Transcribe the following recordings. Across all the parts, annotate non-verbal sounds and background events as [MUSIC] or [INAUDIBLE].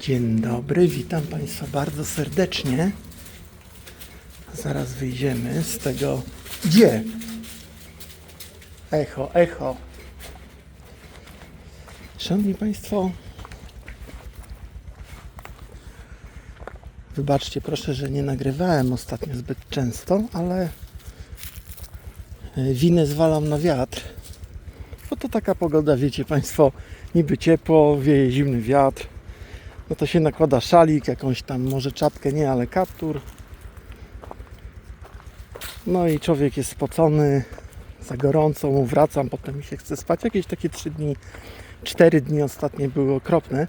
Dzień dobry, witam Państwa bardzo serdecznie. Zaraz wyjdziemy z tego. Gdzie? Echo, echo. Szanowni Państwo, wybaczcie proszę, że nie nagrywałem ostatnio zbyt często, ale e, winę zwalam na wiatr. Bo to taka pogoda, wiecie Państwo, niby ciepło, wieje zimny wiatr. No to się nakłada szalik, jakąś tam może czapkę, nie, ale kaptur. No i człowiek jest spocony, za gorąco mu wracam, potem mi się chce spać. Jakieś takie 3 dni, 4 dni ostatnie były okropne.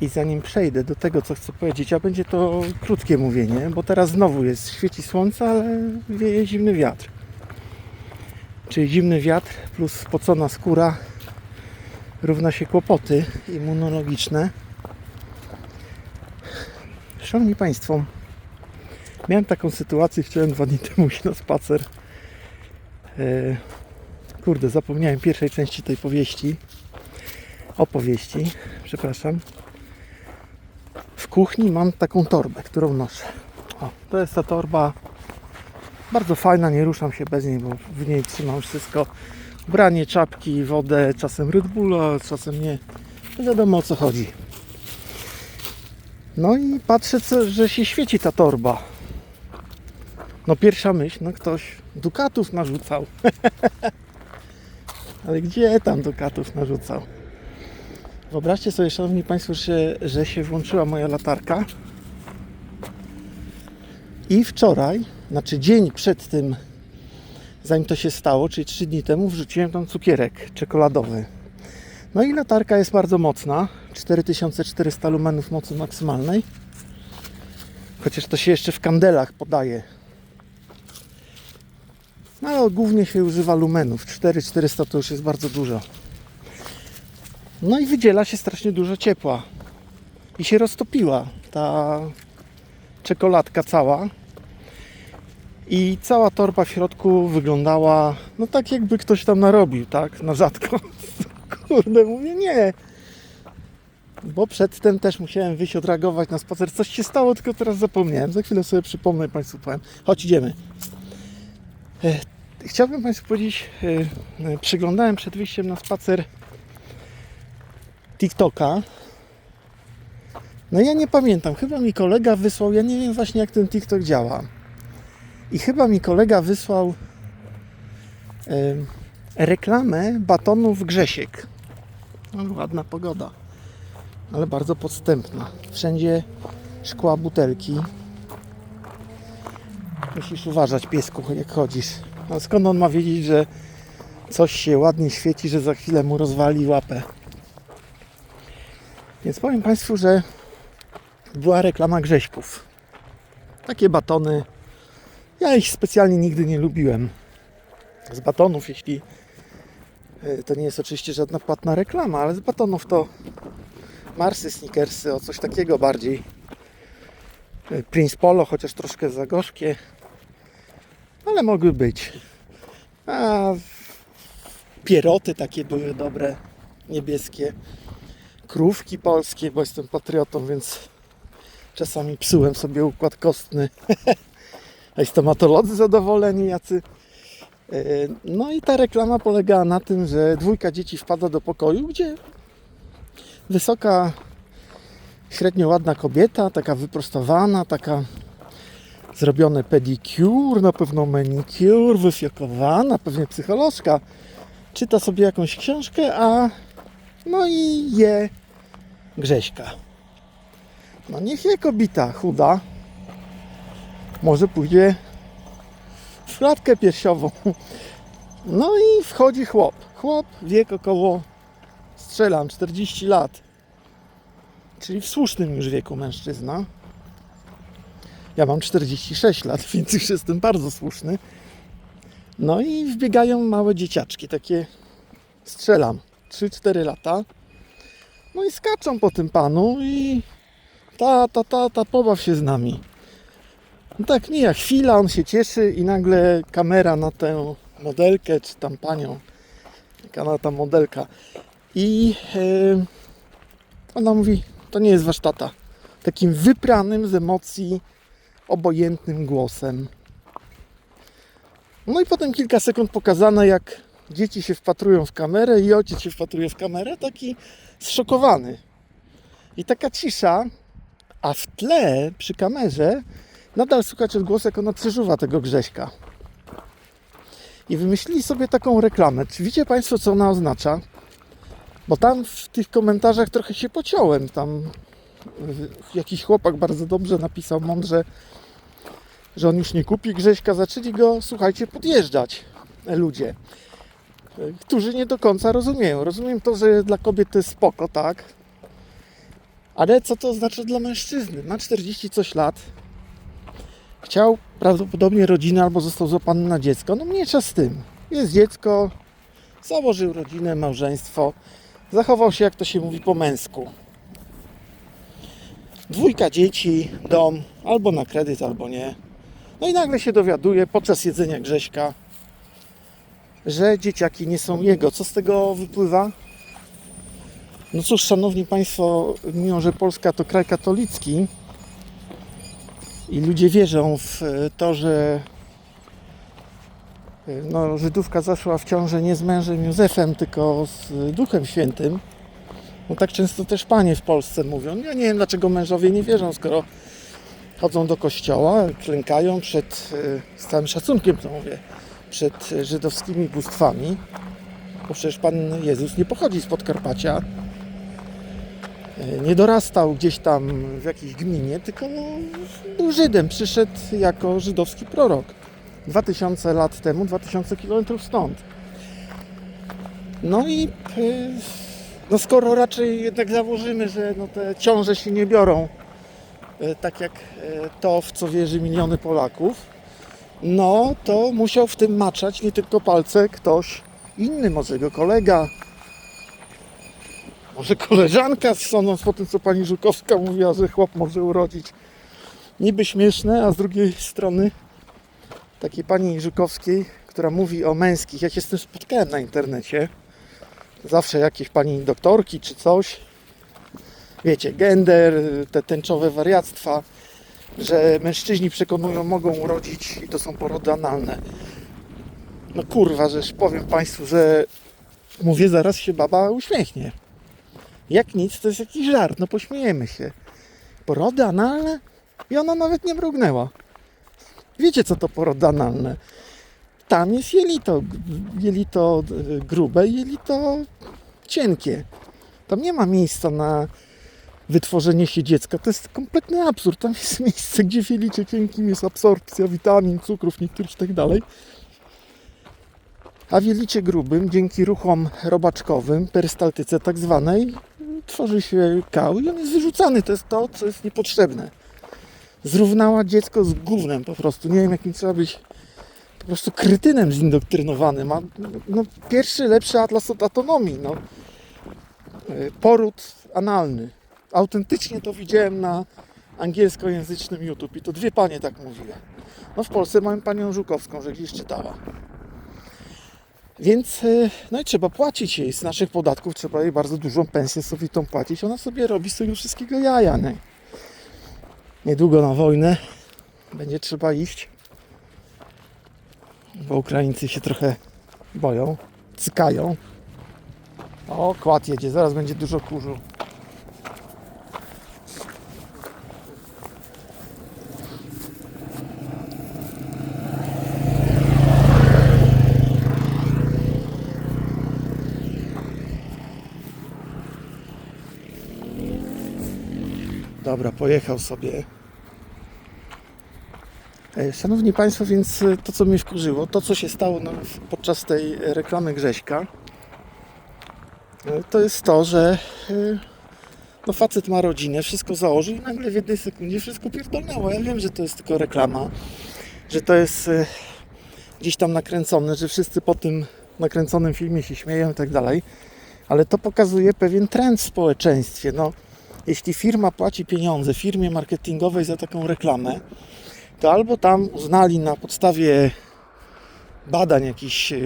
I zanim przejdę do tego, co chcę powiedzieć, a będzie to krótkie mówienie, bo teraz znowu jest, świeci słońce, ale wieje zimny wiatr. Czyli zimny wiatr plus spocona skóra równa się kłopoty immunologiczne. Szanowni Państwo, miałem taką sytuację, chciałem dwa dni temu iść na spacer. E, kurde, zapomniałem pierwszej części tej powieści. Opowieści, przepraszam. W kuchni mam taką torbę, którą noszę. O, to jest ta torba. Bardzo fajna, nie ruszam się bez niej, bo w niej trzymam wszystko branie czapki, wodę, czasem Red Bulla, czasem nie. Nie wiadomo o co chodzi. No i patrzę, co, że się świeci ta torba. No pierwsza myśl, no ktoś dukatów narzucał. [LAUGHS] Ale gdzie tam dukatów narzucał? Wyobraźcie sobie, szanowni państwo, że, że się włączyła moja latarka. I wczoraj, znaczy dzień przed tym zanim to się stało, czyli 3 dni temu, wrzuciłem tam cukierek czekoladowy. No i latarka jest bardzo mocna, 4400 lumenów mocy maksymalnej. Chociaż to się jeszcze w kandelach podaje. No ale głównie się używa lumenów. 4400 to już jest bardzo dużo. No i wydziela się strasznie dużo ciepła. I się roztopiła ta czekoladka cała. I cała torba w środku wyglądała, no tak jakby ktoś tam narobił, tak, na rzadko. [LAUGHS] Kurde, mówię, nie. Bo przedtem też musiałem wyjść odreagować na spacer. Coś się stało, tylko teraz zapomniałem. Za chwilę sobie przypomnę Państwu powiem. Chodź, idziemy. E, Chciałbym Państwu powiedzieć, e, e, przyglądałem przed wyjściem na spacer TikToka. No ja nie pamiętam, chyba mi kolega wysłał, ja nie wiem właśnie jak ten TikTok działa. I chyba mi kolega wysłał em, reklamę batonów Grzesiek. No, ładna pogoda, ale bardzo podstępna. Wszędzie szkła butelki. Musisz uważać, piesku, jak chodzisz. A skąd on ma wiedzieć, że coś się ładnie świeci, że za chwilę mu rozwali łapę? Więc powiem Państwu, że była reklama Grześków. Takie batony ja ich specjalnie nigdy nie lubiłem. Z batonów, jeśli e, to nie jest oczywiście żadna płatna reklama, ale z batonów to Marsy, Snickersy, o coś takiego bardziej. E, Prince Polo, chociaż troszkę za gorzkie, ale mogły być. A pieroty takie były dobre, niebieskie. Krówki polskie, bo jestem patriotą, więc czasami psułem sobie układ kostny. [LAUGHS] a i stomatolodzy zadowoleni jacy. E, No i ta reklama polegała na tym, że dwójka dzieci wpada do pokoju, gdzie wysoka, średnio ładna kobieta, taka wyprostowana, taka zrobione pedicure, na pewno manicure, wyfiokowana, pewnie psycholożka, czyta sobie jakąś książkę, a no i je Grześka. No niech je kobita chuda, może pójdzie w klatkę piersiową. No i wchodzi chłop. Chłop wiek około, strzelam, 40 lat. Czyli w słusznym już wieku mężczyzna. Ja mam 46 lat, [LAUGHS] więc już jestem bardzo słuszny. No i wbiegają małe dzieciaczki, takie strzelam, 3-4 lata. No i skaczą po tym panu i ta, ta, ta, ta, pobaw się z nami. No tak mija chwila, on się cieszy i nagle kamera na tę modelkę, czy tam panią, jaka ona tam modelka. I Ona mówi, to nie jest wasz tata. Takim wypranym z emocji, obojętnym głosem. No i potem kilka sekund pokazane, jak dzieci się wpatrują w kamerę i ojciec się wpatruje w kamerę, taki zszokowany. I taka cisza, a w tle przy kamerze nadal słychać odgłos, jak ona przeżuwa tego Grześka. I wymyślili sobie taką reklamę. Czy wiecie Państwo, co ona oznacza? Bo tam w tych komentarzach trochę się pociąłem. Tam y, jakiś chłopak bardzo dobrze napisał mądrze, że on już nie kupi Grześka. Zaczęli go, słuchajcie, podjeżdżać ludzie, y, którzy nie do końca rozumieją. Rozumiem to, że dla kobiet to jest spoko, tak? Ale co to oznacza dla mężczyzny? Ma 40 coś lat. Chciał prawdopodobnie rodzinę albo został złapany na dziecko. No mniejsza z tym. Jest dziecko, założył rodzinę, małżeństwo. Zachował się, jak to się mówi, po męsku. Dwójka dzieci, dom, albo na kredyt, albo nie. No i nagle się dowiaduje podczas jedzenia Grześka, że dzieciaki nie są jego. Co z tego wypływa? No cóż, szanowni państwo, mimo że Polska to kraj katolicki i ludzie wierzą w e, to, że e, no, Żydówka zaszła w ciążę nie z mężem Józefem, tylko z Duchem Świętym. No tak często też panie w Polsce mówią. Ja nie wiem, dlaczego mężowie nie wierzą, skoro chodzą do kościoła, klękają przed, e, z całym szacunkiem to mówię, przed żydowskimi bóstwami. Bo przecież Pan Jezus nie pochodzi z Podkarpacia, nie dorastał gdzieś tam w jakiejś gminie, tylko był Żydem, przyszedł jako żydowski prorok. 2000 lat temu, 2000 kilometrów stąd. No i y, no skoro raczej jednak założymy, że no te ciąże się nie biorą, y, tak jak to, w co wierzy miliony Polaków, no to musiał w tym maczać nie tylko palce ktoś inny, może jego kolega, może koleżanka, sądząc po tym, co pani Żukowska mówiła, że chłop może urodzić. Niby śmieszne, a z drugiej strony takiej pani Żukowskiej, która mówi o męskich. Ja się z tym spotkałem na internecie. Zawsze jakieś pani doktorki czy coś. Wiecie, gender, te tęczowe wariactwa, że mężczyźni przekonują, mogą urodzić i to są porody analne. No kurwa, żeż powiem Państwu, że mówię, zaraz się baba uśmiechnie. Jak nic, to jest jakiś żart, no pośmiejemy się. Porody analne? I ona nawet nie mrugnęła. Wiecie, co to porody analne? Tam jest jelito, jelito y, grube jelito cienkie. Tam nie ma miejsca na wytworzenie się dziecka. To jest kompletny absurd. Tam jest [LAUGHS] miejsce, gdzie w jelicie cienkim jest absorpcja witamin, cukrów niektórych i tak dalej. A w jelicie grubym, dzięki ruchom robaczkowym, perystaltyce tak zwanej, tworzy się kał i on jest wyrzucany. To jest to, co jest niepotrzebne. Zrównała dziecko z gównem po prostu. Nie wiem, jakim trzeba być po prostu krytynem zindoktrynowanym. A, no, pierwszy, lepszy atlas od autonomii. No. Y, Poród analny. Autentycznie to widziałem na angielskojęzycznym YouTube i to dwie panie tak mówiły. No w Polsce mamy panią Żukowską, że gdzieś czytała. Więc y, no i trzeba płacić jej z naszych podatków, trzeba jej bardzo dużą pensję sowitą płacić. Ona sobie robi z tego wszystkiego jaja. Nie? Niedługo na wojnę będzie trzeba iść, bo Ukraińcy się trochę boją, cykają. O, kład jedzie, zaraz będzie dużo kurzu. Dobra, pojechał sobie. E, Szanowni Państwo, więc e, to co mnie wkurzyło, to co się stało podczas tej reklamy Grześka, e, to jest to, że no, facet ma rodzinę, wszystko założył i nagle w jednej sekundzie wszystko pierdolnęło. Ja wiem, że to jest tylko reklama, że to jest gdzieś tam nakręcone, że wszyscy po tym nakręconym filmie się śmieją i tak dalej, ale to pokazuje pewien trend w społeczeństwie. No, jeśli firma płaci pieniądze firmie marketingowej za taką reklamę, to albo tam uznali na podstawie badań jakichś e,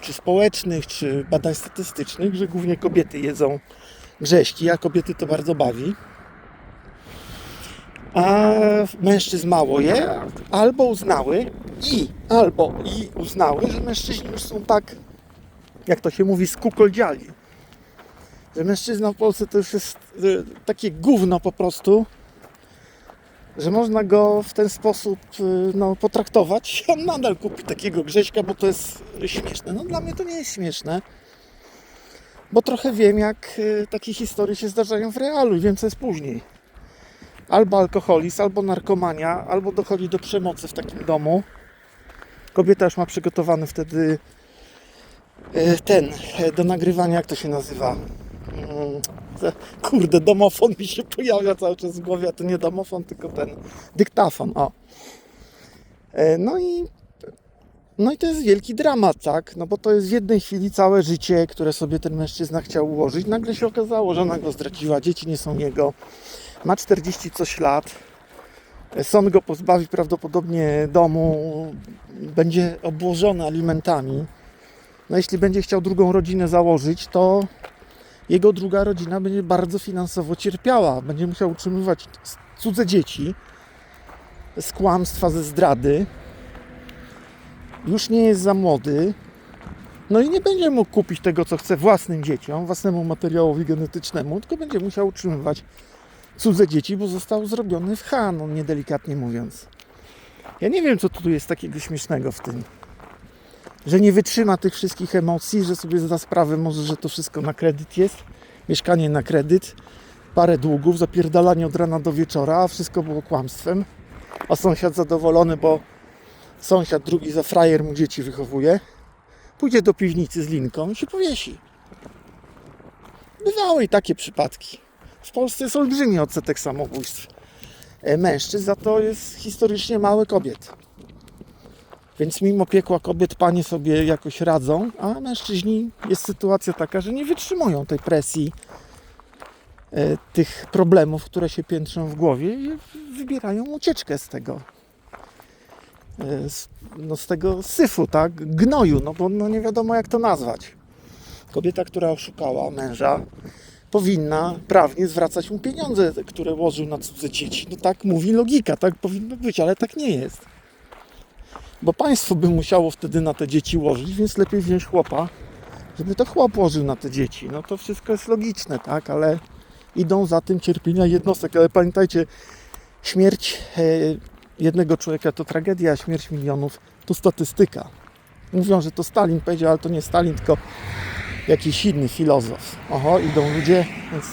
czy społecznych, czy badań statystycznych, że głównie kobiety jedzą grześki, a kobiety to bardzo bawi. A mężczyzn mało je, albo uznały i, albo i uznały, że mężczyźni już są tak, jak to się mówi, skukoldziali. Że mężczyzna w Polsce to już jest y, takie gówno po prostu, że można go w ten sposób y, no, potraktować. [LAUGHS] On nadal kupi takiego grześka, bo to jest śmieszne. No dla mnie to nie jest śmieszne, bo trochę wiem, jak y, takie historie się zdarzają w realu i wiem, co jest później. Albo alkoholizm, albo narkomania, albo dochodzi do przemocy w takim domu. Kobieta już ma przygotowany wtedy ten, do nagrywania, jak to się nazywa? Kurde, domofon mi się pojawia cały czas w głowie, a to nie domofon, tylko ten dyktafon, o. E, No i, no i to jest wielki dramat, tak? No bo to jest w jednej chwili całe życie, które sobie ten mężczyzna chciał ułożyć. Nagle się okazało, że ona go zdradziła, dzieci nie są jego. Ma 40 coś lat. E, Sąd go pozbawi prawdopodobnie domu, będzie obłożony alimentami. No jeśli będzie chciał drugą rodzinę założyć, to jego druga rodzina będzie bardzo finansowo cierpiała. Będzie musiał utrzymywać cudze dzieci z kłamstwa, ze zdrady. Już nie jest za młody. No i nie będzie mógł kupić tego, co chce własnym dzieciom, własnemu materiałowi genetycznemu, tylko będzie musiał utrzymywać cudze dzieci, bo został zrobiony w H, no niedelikatnie mówiąc. Ja nie wiem, co tu jest takiego śmiesznego w tym że nie wytrzyma tych wszystkich emocji, że sobie zda sprawę może, że to wszystko na kredyt jest, mieszkanie na kredyt, parę długów, zapierdalanie od rana do wieczora, a wszystko było kłamstwem, a sąsiad zadowolony, bo sąsiad drugi za frajer mu dzieci wychowuje, pójdzie do piwnicy z linką i się powiesi. Bywały i takie przypadki. W Polsce jest olbrzymi odsetek samobójstw e, mężczyzn, za to jest historycznie mały kobiet. Więc mimo piekła kobiet panie sobie jakoś radzą, a mężczyźni jest sytuacja taka, że nie wytrzymują tej presji, e, tych problemów, które się piętrzą w głowie i wybierają ucieczkę z tego. e, Z, no z tego syfu, tak? Gnoju, no bo no nie wiadomo jak to nazwać. Kobieta, która oszukała męża, powinna prawnie zwracać mu pieniądze, które łożył na cudze dzieci. No tak mówi logika, tak powinno być, ale tak nie jest bo państwo by musiało wtedy na te dzieci łożyć, więc lepiej wziąć chłopa, żeby to chłop łożył na te dzieci. No to wszystko jest logiczne, tak, ale idą za tym cierpienia jednostek. Ale pamiętajcie, śmierć e, jednego człowieka to tragedia, a śmierć milionów to statystyka. Mówią, że to Stalin powiedział, ale to nie Stalin, tylko jakiś inny filozof. Oho, idą ludzie, więc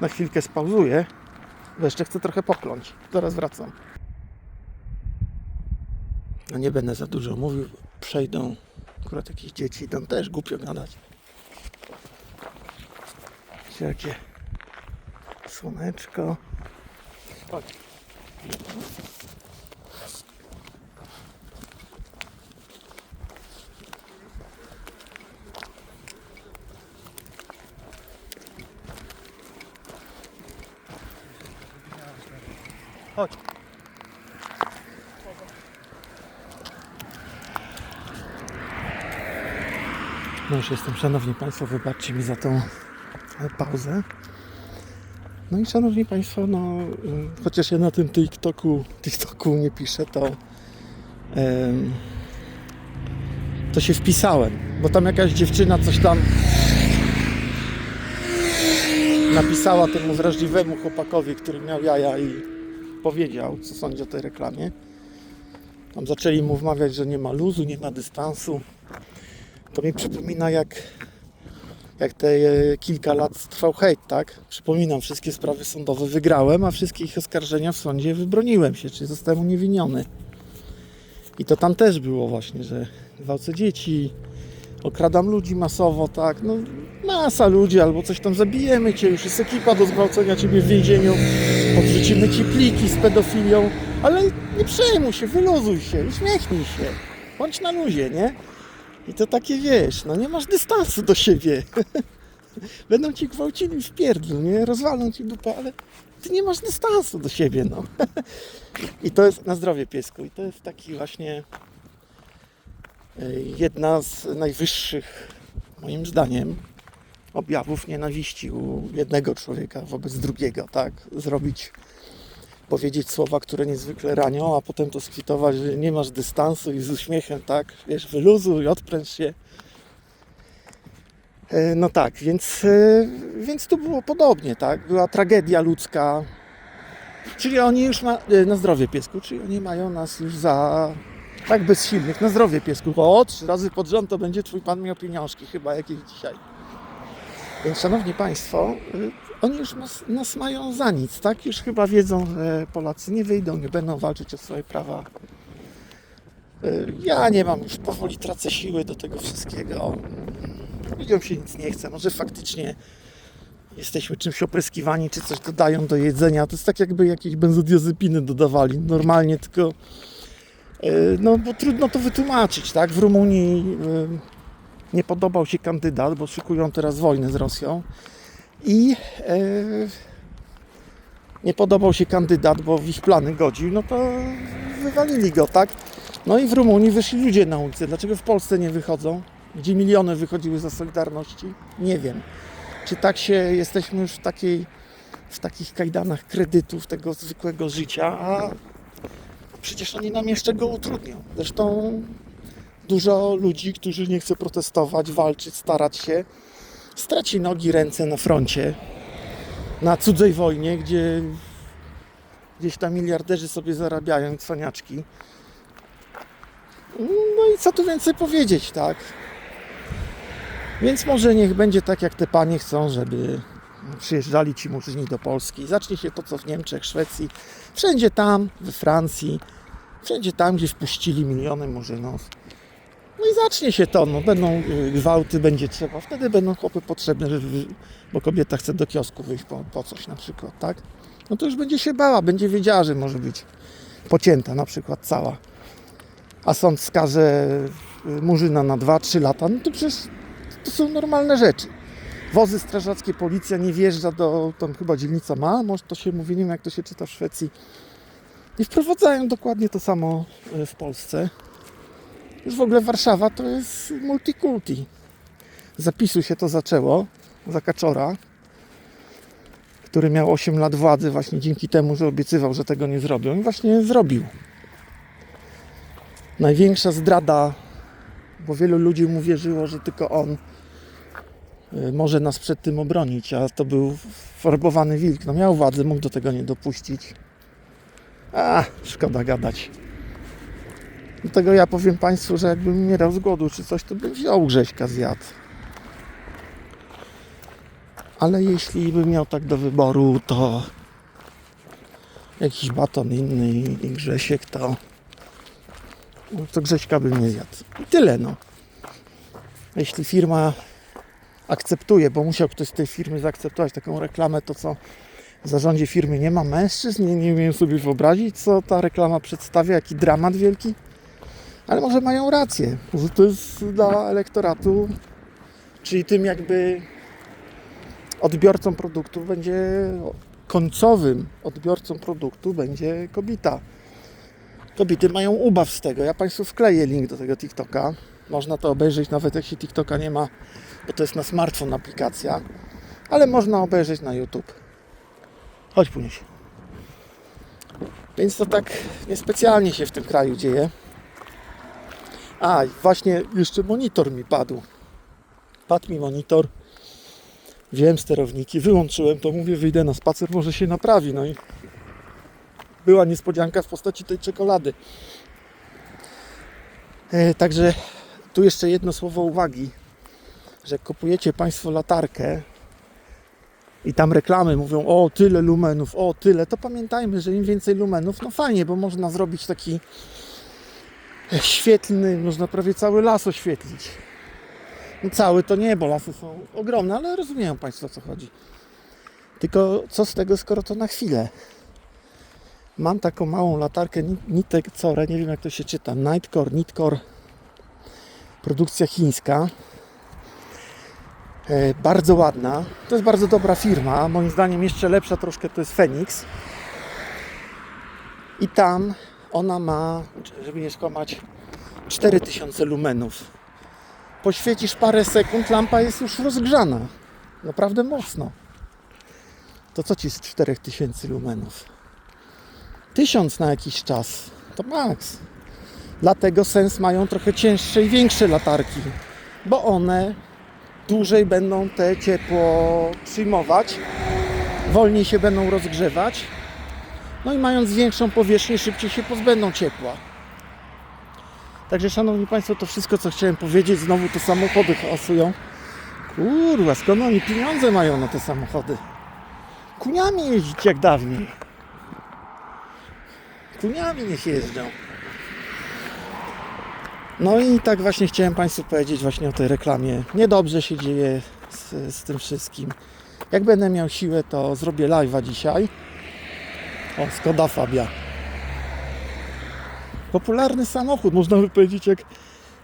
na chwilkę spauzuję, bo jeszcze chcę trochę pokląć. Zaraz wracam. No nie będę za dużo mówił, przejdą akurat jakieś dzieci, idą też głupio gadać. Jakie słoneczko. Chodź. Chodź. No już jestem, szanowni państwo, wybaczcie mi za tą e, pauzę. No i szanowni państwo, no y, chociaż ja na tym TikToku, TikToku nie piszę, to em, to się wpisałem, bo tam jakaś dziewczyna coś tam napisała temu wrażliwemu chłopakowi, który miał jaja i powiedział, co sądzi o tej reklamie. Tam zaczęli mu wmawiać, że nie ma luzu, nie ma dystansu. To mi przypomina jak, jak te e, kilka lat trwał hejt, tak? Przypominam, wszystkie sprawy sądowe wygrałem, a wszystkie ich oskarżenia w sądzie wybroniłem się, czyli zostałem uniewinniony. I to tam też było właśnie, że gwałcę dzieci, okradam ludzi masowo, tak? No masa ludzi, albo coś tam zabijemy cię, już jest ekipa do zgwałcenia ciebie w więzieniu, odrzucimy ci pliki z pedofilią, ale nie przejmuj się, wyluzuj się, uśmiechnij się, bądź na luzie, nie? I to takie wiesz, no nie masz dystansu do siebie. [LAUGHS] Będą ci gwałcili w pierdlu, nie? Rozwalą ci dupę, ale ty nie masz dystansu do siebie, no. [LAUGHS] I to jest na zdrowie piesku. I to jest taki właśnie e, jedna z najwyższych, moim zdaniem, objawów nienawiści u jednego człowieka wobec drugiego, tak? Zrobić, powiedzieć słowa, które niezwykle ranią, a potem to skwitować, że nie masz dystansu i z uśmiechem, tak? Wiesz, wyluzuj, odpręż się. E, No tak, więc, e, więc tu było podobnie, tak? Była tragedia ludzka. Czyli oni już ma, e, na zdrowie piesku, czyli oni mają nas już za tak bezsilnych. Na zdrowie piesku. O, trzy razy pod rząd to będzie twój pan miał pieniążki, chyba jakieś dzisiaj. Więc szanowni państwo, oni już nas, nas mają za nic, tak? Już chyba wiedzą, że Polacy nie wyjdą, nie będą walczyć o swoje prawa. Y, Ja nie mam już powoli tracę siły do tego wszystkiego. Ludziom się nic nie chce. Może faktycznie jesteśmy czymś opryskiwani, czy coś dodają do jedzenia. To jest tak jakby jakieś benzodiazepiny dodawali. Normalnie tylko y, no bo trudno to wytłumaczyć, tak? W Rumunii y, nie podobał się kandydat, bo szykują teraz wojnę z Rosją i y, nie podobał się kandydat, bo w ich plany godził, no to wywalili go, tak? No i w Rumunii wyszli ludzie na ulicę. Dlaczego w Polsce nie wychodzą? Gdzie miliony wychodziły za Solidarności? Nie wiem. Czy tak się, jesteśmy już w takiej, w takich kajdanach kredytów tego zwykłego życia, a przecież oni nam jeszcze go utrudnią. Zresztą dużo ludzi, którzy nie chce protestować, walczyć, starać się, straci nogi, ręce na froncie, na cudzej wojnie, gdzie gdzieś tam miliarderzy sobie zarabiają cwaniaczki. No i co tu więcej powiedzieć, tak? Więc może niech będzie tak, jak te panie chcą, żeby przyjeżdżali ci murzyni do Polski. Zacznie się to, co w Niemczech, Szwecji, wszędzie tam, we Francji, wszędzie tam, gdzie wpuścili miliony murzynów. No i zacznie się to, no, będą y, gwałty, będzie trzeba, wtedy będą chłopy potrzebne, bo kobieta chce do kiosku wyjść po, po coś na przykład, tak? No to już będzie się bała, będzie wiedziała, że może być pocięta na przykład cała. A sąd skaże y, murzyna na 2-3 lata, no to przecież to są normalne rzeczy. Wozy strażackie, policja nie wjeżdża do, tam chyba dzielnica ma, może to się mówi, nie wiem jak to się czyta w Szwecji. I wprowadzają dokładnie to samo y, w Polsce. Już w ogóle Warszawa to jest multikulti. Zapisu się to zaczęło za Kaczora, który miał 8 lat władzy właśnie dzięki temu, że obiecywał, że tego nie zrobią i właśnie zrobił. Największa zdrada, bo wielu ludzi mu wierzyło, że tylko on y, może nas przed tym obronić, a to był farbowany wilk. No miał władzę, mógł do tego nie dopuścić. A, szkoda gadać. Dlatego ja powiem Państwu, że jakbym umierał z głodu czy coś, to bym wziął Grześka zjadł. Ale jeśli bym miał tak do wyboru, to jakiś baton inny i Grzesiek, to, to Grześka bym nie zjadł. I tyle, no. Jeśli firma akceptuje, bo musiał ktoś z tej firmy zaakceptować taką reklamę, to co w zarządzie firmy nie ma mężczyzn, nie, nie umiem sobie wyobrazić, co ta reklama przedstawia, jaki dramat wielki. Ale może mają rację, że to jest dla elektoratu, czyli tym jakby odbiorcą produktu będzie, końcowym odbiorcą produktu będzie kobieta. Kobiety mają ubaw z tego. Ja Państwu wkleję link do tego TikToka. Można to obejrzeć nawet się TikToka nie ma, bo to jest na smartfon aplikacja. Ale można obejrzeć na YouTube. Chodź później. Więc to tak niespecjalnie się w tym kraju dzieje. A, właśnie jeszcze monitor mi padł. Padł mi monitor. Wziąłem sterowniki, wyłączyłem to, mówię, wyjdę na spacer, może się naprawi. No i była niespodzianka w postaci tej czekolady. E, także tu jeszcze jedno słowo uwagi, że jak kupujecie Państwo latarkę i tam reklamy mówią o tyle lumenów, o tyle, to pamiętajmy, że im więcej lumenów, no fajnie, bo można zrobić taki świetlny, można prawie cały las oświetlić. No cały to nie, bo lasy są ogromne, ale rozumieją Państwo o co chodzi. Tylko co z tego, skoro to na chwilę? Mam taką małą latarkę Nitek Core, nie wiem jak to się czyta, Nightcore, Nitcore, produkcja chińska. E, bardzo ładna. To jest bardzo dobra firma. Moim zdaniem jeszcze lepsza troszkę to jest Phoenix. I tam ona ma, żeby nie skłamać, 4000 lumenów. Poświecisz parę sekund, lampa jest już rozgrzana. Naprawdę mocno. To co ci z 4000 lumenów? 1000 na jakiś czas. To maks. Dlatego sens mają trochę cięższe i większe latarki, bo one dłużej będą te ciepło przyjmować, wolniej się będą rozgrzewać, no i mając większą powierzchnię, szybciej się pozbędą ciepła. Także szanowni Państwo, to wszystko co chciałem powiedzieć, znowu te samochody hałasują. Kurwa, skąd oni pieniądze mają na te samochody? Kuniami jeździć jak dawniej. Kuniami niech jeżdżą. No i tak właśnie chciałem Państwu powiedzieć właśnie o tej reklamie. Niedobrze się dzieje z, z tym wszystkim. Jak będę miał siłę, to zrobię live'a dzisiaj. O, Skoda Fabia. Popularny samochód, można by powiedzieć, jak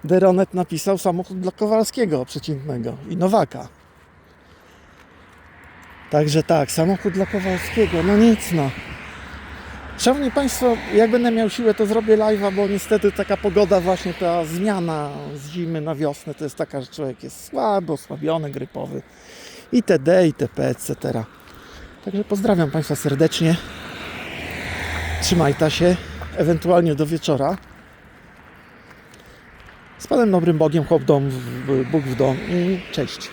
Deronet napisał samochód dla Kowalskiego przeciętnego i Nowaka. Także tak, samochód dla Kowalskiego, no nic no. Szanowni Państwo, jak będę miał siłę, to zrobię live'a, bo niestety taka pogoda, właśnie ta zmiana z zimy na wiosnę, to jest taka, że człowiek jest słaby, osłabiony, grypowy itd., itp., etc. Także pozdrawiam Państwa serdecznie. Trzymajta się, ewentualnie do wieczora. Z Panem Dobrym Bogiem, chłop dom, Bóg w dom i cześć.